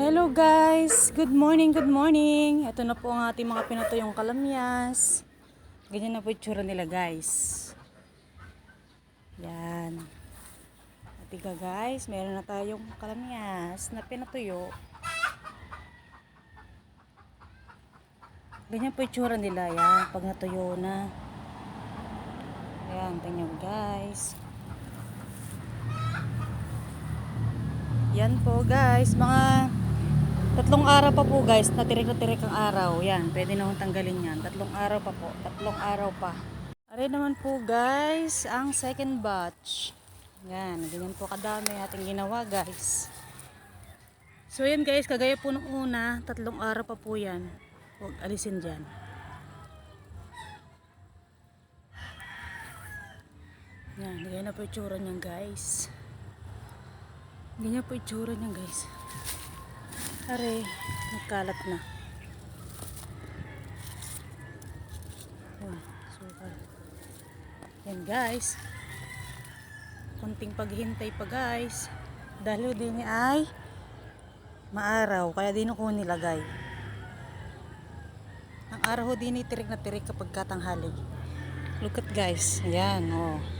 Hello guys! Good morning, good morning! Ito na po ang ating mga pinatuyong kalamyas. Ganyan na po itsura nila guys. Yan. At ika guys, meron na tayong kalamyas na pinatuyo. Ganyan po itsura nila yan pag natuyo na. Ayan, tingnan guys. Yan po guys, mga tatlong araw pa po guys, natirik na tirik ang araw. Yan, pwede na tanggalin yan. Tatlong araw pa po, tatlong araw pa. Ari naman po guys, ang second batch. Yan, ganyan po kadami ating ginawa guys. So yan guys, kagaya po nung una, tatlong araw pa po yan. Huwag alisin dyan. Yan, ganyan na po yung tsura niyan guys. Ganyan po itsura niya guys. Are, nagkalat na. Oh, super. Yan guys. Kunting paghintay pa guys. Dahil din ay maaraw, kaya din ko nilagay. Ang araw din ay tirik na tirik kapag katanghali. Look at guys. Ayan, oh.